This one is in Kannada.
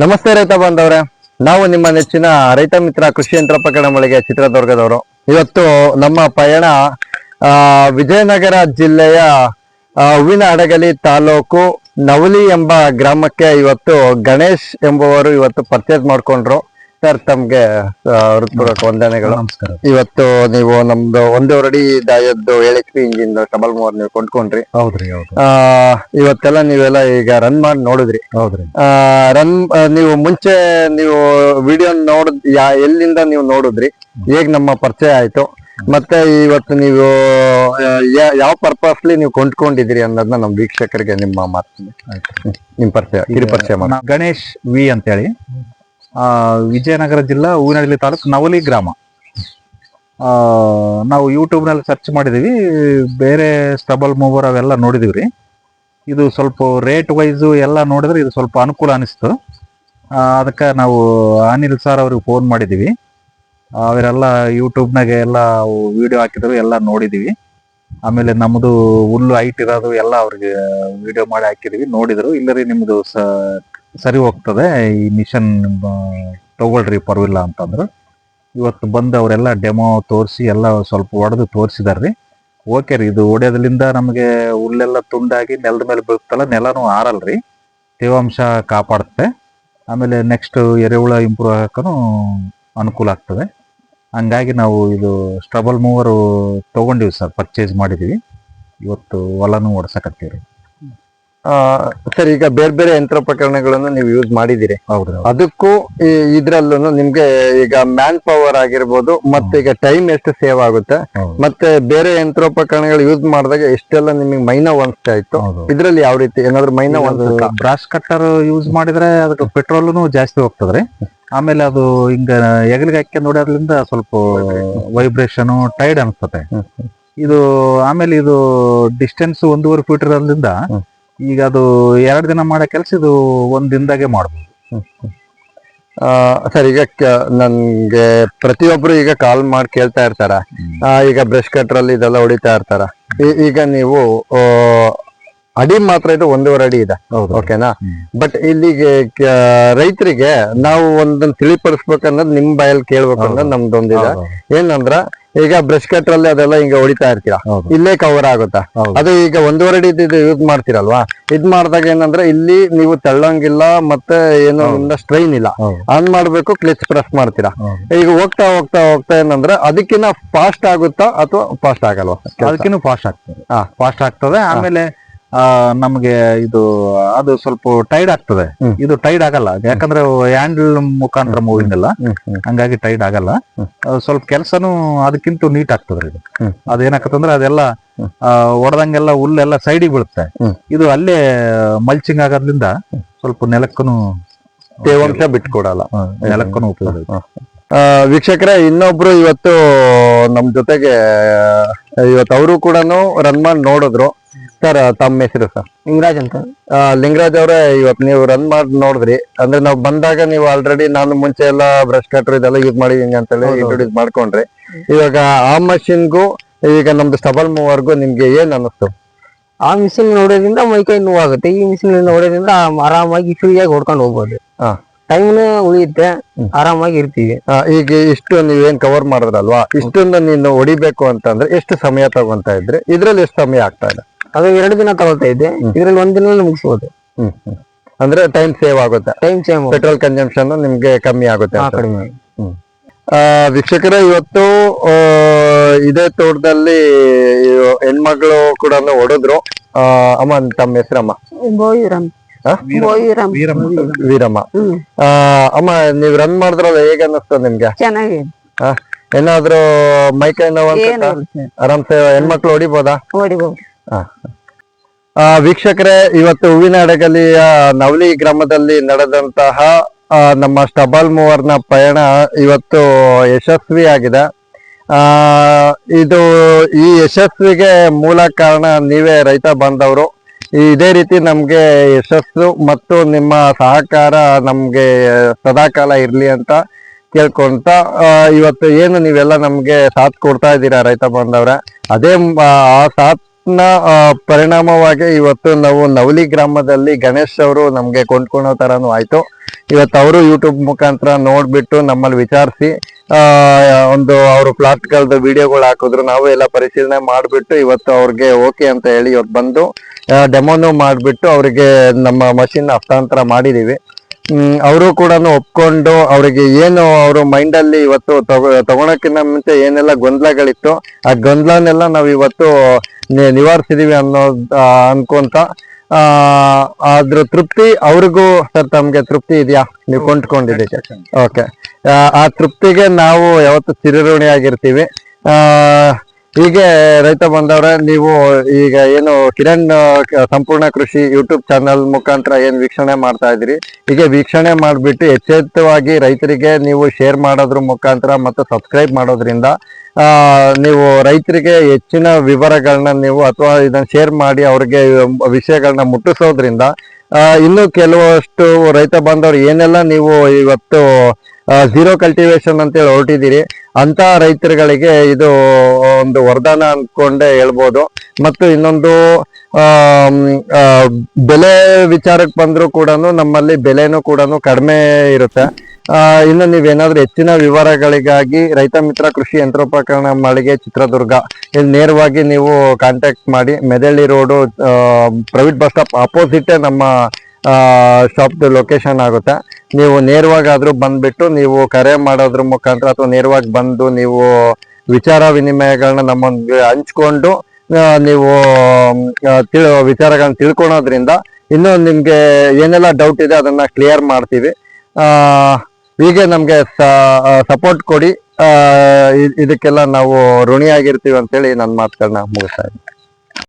ನಮಸ್ತೆ ರೈತ ಬಾಂಧವ್ರೆ. ನಾವು ನಿಮ್ಮ ನೆಚ್ಚಿನ ರೈತ ಮಿತ್ರ ಕೃಷಿ ಯಂತ್ರೋಪಕರಣ ಮಳಿಗೆ ಚಿತ್ರದುರ್ಗದವರು. ಇವತ್ತು ನಮ್ಮ ಪಯಣ ವಿಜಯನಗರ ಜಿಲ್ಲೆಯ ಹೂವಿನ ಹಡಗಲಿ ತಾಲೂಕು ನವಲಿ ಎಂಬ ಗ್ರಾಮಕ್ಕೆ ಇವತ್ತು ಗಣೇಶ್ ಎಂಬುವರು ಇವತ್ತು ಪರ್ಚೇಸ್ ಮಾಡ್ಕೊಂಡ್ರು. ಸರ್ ತಮ್ಗೆ ಆ, ಹೃತ್ಪೂರ್ವಕ ವಂದನೆಗಳು. ನಮಸ್ಕಾರ. ಇವತ್ತು ನೀವು ನಮ್ದು ಒಂದೂವರೆ ಅಡಿ ದಾಯದ್ದು ಏಳು H P engine double mower ನೀವು ಕೊಂಡ್ಕೊಂಡ್ರಿ. ಹೌದ್ರಿ ಹೌದು. ಆ, ಇವತ್ತೆಲ್ಲ ನೀವೆಲ್ಲ ಈಗ ರನ್ ಮಾಡಿ ನೋಡಿದ್ರಿ. ಹೌದ್ರಿ. ರನ್ ನೀವು ಮುಂಚೆ ನೀವು ವಿಡಿಯೋ ನೋಡ್ ಯಾ ಎಲ್ಲಿಂದ ನೀವು ನೋಡಿದ್ರಿ? ಹೇಗ್ ನಮ್ಮ ಪರಿಚಯ ಆಯ್ತು? ಮತ್ತೆ ಇವತ್ತು ನೀವು ಆ, ಯಾ- ಯಾವ ಪರ್ಪಸ್ಲಿ ನೀವು ಕೊಂಡ್ಕೊಂಡಿದ್ರಿ ಅನ್ನೋದನ್ನ ನಮ್ಮ ವೀಕ್ಷಕರಿಗೆ ನಿಮ್ಮ ಮಾತು ನಿಮ್ ಪರಿಚಯ ಕಿರಿ ಪರಿಚಯ ಮಾಡಿ ನಾ- ಗಣೇಶ್ ವಿ ಅಂತೇಳಿ. ಆ, ವಿಜಯನಗರ ಜಿಲ್ಲಾ ಹೂವಿನಹಳ್ಳಿ ತಾಲೂಕು ನವಲಿ ಗ್ರಾಮ. ನಾವು ಯೂಟ್ಯೂಬ್ನಲ್ಲಿ ಸರ್ಚ್ ಮಾಡಿದೀವಿ ಬೇರೆ ಸ್ಟಬಲ್ ಮೂವರ್ ಅವೆಲ್ಲ ನೋಡಿದೀವಿ ಇದು ಸ್ವಲ್ಪ ರೇಟ್ ವೈಸು ಎಲ್ಲ ನೋಡಿದ್ರೆ ಇದು ಸ್ವಲ್ಪ ಅನುಕೂಲ ಅನಿಸ್ತು. ಅದಕ್ಕೆ ನಾವು ಅನಿಲ್ ಸರ್ ಅವ್ರಿಗೆ ಫೋನ್ ಮಾಡಿದೀವಿ ಅವರೆಲ್ಲ ಯೂಟ್ಯೂಬ್ನಾಗೆ ಎಲ್ಲ ವಿಡಿಯೋ ಹಾಕಿದ್ರು, ಎಲ್ಲ ನೋಡಿದ್ದೀವಿ. ಆಮೇಲೆ ನಮ್ಮದು ಹುಲ್ಲು ಹೈಟ್ ಇರೋದು ಎಲ್ಲ ಅವ್ರಿಗೆ ವಿಡಿಯೋ ಮಾಡಿ ಹಾಕಿದೀವಿ ನೋಡಿದ್ರು. ಇಲ್ಲರಿ ನಿಮ್ಮದು ಸ ಸರಿ ಹೋಗ್ತದೆ. ಈ ಮಿಷನ್ ತಗೊಳ್ರಿ ಪರವಿಲ್ಲ ಅಂತಂದ್ರು. ಇವತ್ತು ಬಂದು ಅವರೆಲ್ಲ ಡೆಮೋ ತೋರಿಸಿ ಎಲ್ಲ ಸ್ವಲ್ಪ ಹೊಡೆದು ತೋರಿಸಿದಾರ್ರಿ. ಓಕೆ ರೀ ಇದು ಹೊಡೆಯೋದ್ರಿಂದ ನಮಗೆ ಹುಲ್ಲೆಲ್ಲ ತುಂಡಾಗಿ ನೆಲದ ಮೇಲೆ ಬೀಳ್ತಲ್ಲ ನೆಲನೂ ಆರಲ್ರಿ. ತೇವಾಂಶ ಕಾಪಾಡುತ್ತೆ. ಆಮೇಲೆ ನೆಕ್ಸ್ಟ್ ಎರೆಹುಳ ಇಂಪ್ರೂವ್ ಆಗಕ್ಕೂ ಅನುಕೂಲ ಆಗ್ತದೆ. ಹಂಗಾಗಿ ನಾವು ಇದು ಸ್ಟ್ರಬಲ್ ಮೂವರು ತೊಗೊಂಡಿವಿ ಸರ್ ಪರ್ಚೇಸ್ ಮಾಡಿದ್ದೀವಿ ಇವತ್ತು ಹೊಲನೂ ಓಡಿಸಕತ್ತೀವಿ ಆ, ಸರ್ ಈಗ ಬೇರೆ ಬೇರೆ ಯಂತ್ರೋಪಕರಣಗಳನ್ನು ನೀವು ಯೂಸ್ ಮಾಡಿದಿರಿ ಅದಕ್ಕೂ ಇದ್ರಲ್ಲೂ ನಿಮ್ಗೆ ಈಗ ಮ್ಯಾನ್ ಪವರ್ ಆಗಿರ್ಬೋದು ಮತ್ತೆ ಈಗ ಟೈಮ್ ಎಷ್ಟು ಸೇವ್ ಆಗುತ್ತೆ ಮತ್ತೆ ಬೇರೆ ಯಂತ್ರೋಪಕರಣಗಳು ಯೂಸ್ ಮಾಡಿದಾಗ ಎಷ್ಟೆಲ್ಲ ನಿಮಗೆ ಮೈನ ಅನಿಸ್ತಾ ಇತ್ತು ಇದ್ರಲ್ಲಿ ಯಾವ ರೀತಿ ಏನಾದ್ರು ಮೈನ ಒಂದು ಬ್ರಾಶ್ ಕಟ್ಟರ್ ಯೂಸ್ ಮಾಡಿದ್ರೆ ಅದಕ್ಕೆ ಪೆಟ್ರೋಲ್ನು ಜಾಸ್ತಿ ಹೋಗ್ತದ್ರಿ ಆಮೇಲೆ ಅದು ಹಿಂಗ ಎಗಲಿಗೆ ಹಾಕಿ ನೋಡೋದ್ರಿಂದ ಸ್ವಲ್ಪ ವೈಬ್ರೇಷನ್ ಟೈಡ್ ಅನ್ಸ್ತತೆ. ಇದು ಆಮೇಲೆ ಇದು ಡಿಸ್ಟೆನ್ಸ್ ಒಂದೂವರೆ ಫೀಟ್ ಇರೋದ್ರಿಂದ. ಈಗ ಅದು ಎರಡು ದಿನ ಮಾಡೋ ಕೆಲಸ ಇದು ಒಂದ್ ದಿನದಾಗೆ ಮಾಡ್ಬೋದು. ಆ, ಸರ್ ಈಗ ನನಗೆ ಪ್ರತಿಯೊಬ್ರು ಈಗ ಕಾಲ್ ಮಾಡಿ ಕೇಳ್ತಾ ಇರ್ತಾರ. ಈಗ ಬ್ರಷ್ ಕಟ್ರಲ್ಲಿ ಇದೆಲ್ಲ ಹೊಡಿತಾ ಇರ್ತಾರ. ಈಗ ನೀವು ಅಡಿ ಮಾತ್ರ ಇದು ಒಂದೂವರೆ ಅಡಿ ಇದೆ. ಓಕೆನಾ ಬಟ್ ಇಲ್ಲಿಗೆ ರೈತರಿಗೆ ನಾವು ಒಂದನ್ನ ತಿಳಿಪಡಿಸ್ಬೇಕನ್ನೋದು ನಿಮ್ ಬಾಯಲ್ಲಿ ಕೇಳ್ಬೇಕನ್ನೋದು ನಮ್ದೊಂದಿದೆ. ಏನಂದ್ರ ಈಗ ಬ್ರಷ್ ಕಟ್ಟರ್ ಅಲ್ಲಿ ಅದೆಲ್ಲ ಹಿಂಗ ಹೊಡಿತಾ ಇರ್ತೀರಾ? ಇಲ್ಲೇ ಕವರ್ ಆಗುತ್ತಾ. ಅದು ಈಗ ಒಂದೂವರೆ ಇದು ಯೂಸ್ ಮಾಡ್ತೀರಲ್ವಾ? ಇದ್ ಮಾಡಿದಾಗ ಏನಂದ್ರೆ ಇಲ್ಲಿ ನೀವು ತಳ್ಳಂಗಿಲ್ಲ ಮತ್ತೆ ಏನು ಒಂದ ಸ್ಟ್ರೈನ್ ಇಲ್ಲ. ಆನ್ ಮಾಡ್ಬೇಕು ಕ್ಲಿಚ್ ಪ್ರೆಸ್ ಮಾಡ್ತೀರಾ? ಈಗ ಹೋಗ್ತಾ ಹೋಗ್ತಾ ಹೋಗ್ತಾ ಏನಂದ್ರೆ ಅದಕ್ಕಿನ್ನ ಫಾಸ್ಟ್ ಆಗುತ್ತಾ ಅಥವಾ ಫಾಸ್ಟ್ ಆಗಲ್ವಾ? ಅದಕ್ಕಿನ್ನೂ ಅದಕ್ಕಿಂತ ಫಾಸ್ಟ್ ಆಗ್ತದೆ. ಫಾಸ್ಟ್ ಆಗ್ತದೆ. ಆಮೇಲೆ ನಮ್ಗೆ ಇದು ಅದು ಸ್ವಲ್ಪ ಟೈಡ್ ಆಗ್ತದೆ. ಇದು ಟೈಡ್ ಆಗಲ್ಲ. ಯಾಕಂದ್ರೆ ಹ್ಯಾಂಡಲ್ ಮುಖಾಂತರ ಮೂವಿಂಗ್ ಅಲ್ಲ. ಹಂಗಾಗಿ ಟೈಡ್ ಆಗಲ್ಲ. ಸ್ವಲ್ಪ ಕೆಲಸನೂ ಅದಕ್ಕಿಂತ ನೀಟ್ ಆಗ್ತದ್ರಿ ಇದು. ಅದೇನಾಗತ್ತಂದ್ರೆ ಅದೆಲ್ಲ ಒಡೆದಂಗೆಲ್ಲ ಹುಲ್ಲೆಲ್ಲ ಸೈಡಿಗೆ ಬೀಳುತ್ತೆ. ಇದು ಅಲ್ಲೇ ಮಲ್ಚಿಂಗ್ ಆಗೋದ್ರಿಂದ ಸ್ವಲ್ಪ ನೆಲಕ್ಕೂ ತೇವಾಂಶ ಬಿಟ್ಕೊಡಲ್ಲ. ನೆಲಕ್ಕೂ ಉಪಯೋಗ ವೀಕ್ಷಕರೇ ಇನ್ನೊಬ್ರು ಇವತ್ತು ನಮ್ ಜೊತೆಗೆ ಇವತ್ತು ಅವರು ಕೂಡ ರನ್ ಮಾಡಿ ನೋಡಿದ್ರು. ಸರ್ ತಮ್ಮ ಹೆಸರು ಸರ್ ಲಿಂಗರಾಜ್ ಅಂತ. ಲಿಂಗರಾಜ್ ಅವರೇ ಇವತ್ ನೀವು ರನ್ ಮಾಡಿ ನೋಡಿದ್ರಿ. ಅಂದ್ರೆ ನಾವು ಬಂದಾಗ ನೀವು ಆಲ್ರೆಡಿ ನಾನು ಮುಂಚೆ ಎಲ್ಲ ಬ್ರಷ್ ಕಟ್ರ್ ಇದೆಲ್ಲ ಯೂಸ್ ಮಾಡಿದೀನಿ ಅಂತೇಳಿ ಇಂಟ್ರೊಡ್ಯೂಸ್ ಮಾಡ್ಕೊಂಡ್ರಿ. ಇವಾಗ ಆ ಮಷಿನ್ಗೂ ಈಗ ನಮ್ದು ಸ್ಟಬಲ್ ಮೂವರ್ಗು ನಿಮ್ಗೆ ಏನ್ ಅನ್ನಿಸ್ತು? ಆ ಮಿಷಿನ್ ನೋಡೋದ್ರಿಂದ ಮೈಕೈ ನೋವಾಗುತ್ತೆ. ಈ ಮಿಷಿನ್ ನೋಡೋದ್ರಿಂದ ಆರಾಮಾಗಿ ಫ್ರೀಯಾಗಿ ಹೊಡ್ಕೊಂಡು ಹೋಗ್ಬೋದು. ಹಾ. ಟೈಮ್ನು ಉಳಿಯುತ್ತೆ ಆರಾಮಾಗಿ ಇರ್ತೀವಿ. ಆ, ಈಗ ಇಷ್ಟು ಏನ್ ಕವರ್ ಮಾಡಿದ್ರಲ್ವಾ? ಇಷ್ಟೊಂದು ನೀನು ಹೊಡಿಬೇಕು ಅಂತಂದ್ರೆ ಎಷ್ಟು ಸಮಯ ತಗೊಂತ ಇದ್ರೆ? ಇದ್ರಲ್ಲಿ ಎಷ್ಟು ಸಮಯ ಆಗ್ತಾ ಇದೆ? ಅದು ಎರಡು ದಿನ ತಗೊಳ್ತಾ ಇದೆ. ಇದ್ರಲ್ಲಿ ಒಂದ್ ದಿನ ಮುಗಿಸ್ಬೋದು. ಹ್ಮ್ ಹ್ಮ್. ಅಂದ್ರೆ ಟೈಮ್ ಸೇವ್ ಆಗುತ್ತೆ. ಟೈಮ್ ಸೇವ್ ಪೆಟ್ರೋಲ್ ಕನ್ಸಂಪ್ಷನ್ ನಿಮ್ಗೆ ಕಮ್ಮಿ ಆಗುತ್ತೆ ಅಂತ. ಕಡಿಮೆ ಆ, ವೀಕ್ಷಕರೇ ಇವತ್ತು ಆ, ಇದೇ ತೋಟದಲ್ಲಿ ಇವ್ ಹೆಣ್ಮಕ್ಳು ಕೂಡ ಹೊಡೆದ್ರು ಅಮ್ಮ ತಮ್ಮ ಹೆಸರಮ್ಮ? ಬೋಯಿರಮ್ ವೀರಮ್ಮ. ಅಮ್ಮ ನೀವ್ ರನ್ ಮಾಡಿದ್ರಲ್ಲ ಹೇಗೆ ಅನ್ನಿಸ್ತು ನಿಮ್ಗೆ? ಚೆನ್ನಾಗಿ ಆ, ಏನಾದ್ರೂ ಮೈಕೈ ನೋವು? ಆರಾಮ್ಸೆ ಹೆಣ್ಮಕ್ಳು ಹೊಡಿಬೋದಾ ಆ, ವೀಕ್ಷಕರೇ ಇವತ್ತು ಹೂವಿನ ಹಡಗಲಿಯ ನವಲಿ ಗ್ರಾಮದಲ್ಲಿ ನಡೆದಂತಹ ನಮ್ಮ ಸ್ಟಬಲ್ ಮೂವರ್ನ ಪಯಣ ಇವತ್ತು ಯಶಸ್ವಿಯಾಗಿದೆ. ಆ ಇದು ಈ ಯಶಸ್ವಿಗೆ ಮೂಲ ಕಾರಣ ನೀವೇ ರೈತ ಬಾಂಧವರು. ಇದೇ ರೀತಿ ನಮ್ಗೆ ಯಶಸ್ಸು ಮತ್ತು ನಿಮ್ಮ ಸಹಕಾರ ನಮ್ಗೆ ಸದಾಕಾಲ ಇರಲಿ ಅಂತ ಕೇಳ್ಕೊಂತ ಇವತ್ತು ಏನು ನೀವೆಲ್ಲ ನಮ್ಗೆ ಸಾಥ್ ಕೊಡ್ತಾ ಇದ್ದೀರಾ ರೈತ ಬಾಂಧವ್ರೆ? ಅದೇ, ಆ ಸಾಥ್ನ ಪರಿಣಾಮವಾಗಿ ಇವತ್ತು ನಾವು ನವಲಿ ಗ್ರಾಮದಲ್ಲಿ ಗಣೇಶ್ ಅವರು ನಮ್ಗೆ ಕೊಂಡ್ಕೊಳ್ಳೋ ತರಾನು ಆಯ್ತು. ಇವತ್ತು ಅವರು ಯೂಟ್ಯೂಬ್ ಮುಖಾಂತರ ನೋಡ್ಬಿಟ್ಟು ನಮ್ಮಲ್ಲಿ ವಿಚಾರಿಸಿ ಒಂದು ಅವರು ಪ್ಲಾಟ್ಗಳದ್ದು ವಿಡಿಯೋಗಳು ಹಾಕಿದ್ರು, ನಾವು ಎಲ್ಲ ಪರಿಶೀಲನೆ ಮಾಡಿಬಿಟ್ಟು ಇವತ್ತು ಅವ್ರಿಗೆ ಓಕೆ ಅಂತ ಹೇಳಿ ಇವತ್ತು ಬಂದು ಡೆಮೋನು ಮಾಡಿಬಿಟ್ಟು ಅವರಿಗೆ ನಮ್ಮ ಮಷಿನ್ ಹಸ್ತಾಂತರ ಮಾಡಿದ್ದೀವಿ ಅವರು ಕೂಡ ಒಪ್ಕೊಂಡು ಅವರಿಗೆ ಏನು ಅವರು ಮೈಂಡಲ್ಲಿ ಇವತ್ತು ತಗೋ ತಗೊಳಕ್ಕಿಂತ ಮುಂಚೆ ಏನೆಲ್ಲ ಗೊಂದಲಗಳಿತ್ತು, ಆ ಗೊಂದಲನೆಲ್ಲ ನಾವು ಇವತ್ತು ನಿವಾರಿಸಿದೀವಿ ಅನ್ನೋ ಅನ್ಕೊಂತ ಅದ್ರ ತೃಪ್ತಿ ಅವ್ರಿಗೂ ಸರ್ ತಮ್ಗೆ ತೃಪ್ತಿ ಇದೆಯಾ? ನೀವು ಕೊಂಡ್ಕೊಂಡಿದ್ದಕ್ಕೆ ಓಕೆ ಆ ತೃಪ್ತಿಗೆ ನಾವು ಯಾವತ್ತು ಚಿರಋಣಿಯಾಗಿರ್ತೀವಿ ಆ ಹೀಗೆ ರೈತ ಬಂದವ್ರೆ ನೀವು ಈಗ ಏನು ಕಿರಣ್ ಸಂಪೂರ್ಣ ಕೃಷಿ ಯೂಟ್ಯೂಬ್ ಚಾನಲ್ ಮುಖಾಂತರ ಏನ್ ವೀಕ್ಷಣೆ ಮಾಡ್ತಾ ಇದ್ರಿ ಹೀಗೆ ವೀಕ್ಷಣೆ ಮಾಡ್ಬಿಟ್ಟು ಎಚ್ಚೆತ್ತವಾಗಿ ರೈತರಿಗೆ ನೀವು ಶೇರ್ ಮಾಡೋದ್ರ ಮುಖಾಂತರ ಮತ್ತು ಸಬ್ಸ್ಕ್ರೈಬ್ ಮಾಡೋದ್ರಿಂದ ಆ ನೀವು ರೈತರಿಗೆ ಹೆಚ್ಚಿನ ವಿವರಗಳನ್ನ ನೀವು ಅಥವಾ ಇದನ್ನ ಶೇರ್ ಮಾಡಿ ಅವ್ರಿಗೆ ವಿಷಯಗಳನ್ನ ಮುಟ್ಟಿಸೋದ್ರಿಂದ ಇನ್ನು ಕೆಲವಷ್ಟು ರೈತ ಬಾಂಧವರು ಏನೆಲ್ಲ ನೀವು ಇವತ್ತು ಝೀರೋ ಕಲ್ಟಿವೇಶನ್ ಅಂತೇಳಿ ಹೊರಟಿದ್ದೀರಿ ಅಂತ ರೈತರುಗಳಿಗೆ ಇದು ಒಂದು ವರದಾನ ಅಂದ್ಕೊಂಡೇ ಹೇಳ್ಬೋದು. ಮತ್ತು ಇನ್ನೊಂದು ಬೆಲೆ ವಿಚಾರಕ್ಕೆ ಬಂದ್ರು ಕೂಡ ನಮ್ಮಲ್ಲಿ ಬೆಲೆನೂ ಕೂಡ ಕಡಿಮೆ ಇರುತ್ತೆ. ಇನ್ನು ನೀವೇನಾದ್ರೂ ಹೆಚ್ಚಿನ ವಿವರಗಳಿಗಾಗಿ ರೈತ ಮಿತ್ರ ಕೃಷಿ ಯಂತ್ರೋಪಕರಣ ಮಳಿಗೆ ಚಿತ್ರದುರ್ಗ, ಇಲ್ಲಿ ನೇರವಾಗಿ ನೀವು ಕಾಂಟ್ಯಾಕ್ಟ್ ಮಾಡಿ Medahalli road private bus stop opposite ನಮ್ಮ ಶಾಪ್ದು ಲೊಕೇಶನ್ ಆಗುತ್ತೆ. ನೀವು ನೇರವಾಗಾದರೂ ಬಂದ್ಬಿಟ್ಟು ನೀವು ಕರೆ ಮಾಡೋದ್ರ ಮುಖಾಂತರ ಅಥವಾ ನೇರವಾಗಿ ಬಂದು ನೀವು ವಿಚಾರ ವಿನಿಮಯಗಳನ್ನ ನಮ್ಮೊಂದಿಗೆ ಹಂಚ್ಕೊಂಡು ನೀವು ತಿಳು, ವಿಚಾರಗಳನ್ನ ತಿಳ್ಕೊಳೋದ್ರಿಂದ ಇನ್ನೂ ನಿಮ್ಗೆ ಏನೆಲ್ಲ ಡೌಟ್ ಇದೆ ಅದನ್ನ ಕ್ಲಿಯರ್ ಮಾಡ್ತೀವಿ. ಆ, ಹೀಗೆ ನಮ್ಗೆ ಸಪೋರ್ಟ್ ಕೊಡಿ. ಇದಕ್ಕೆಲ್ಲ ನಾವು ಋಣಿಯಾಗಿರ್ತೀವಿ ಅಂತೇಳಿ ನನ್ನ ಮಾತುಗಳನ್ನ ಮುಗಿಸ್ತಾ ಇದ್ದೀನಿ.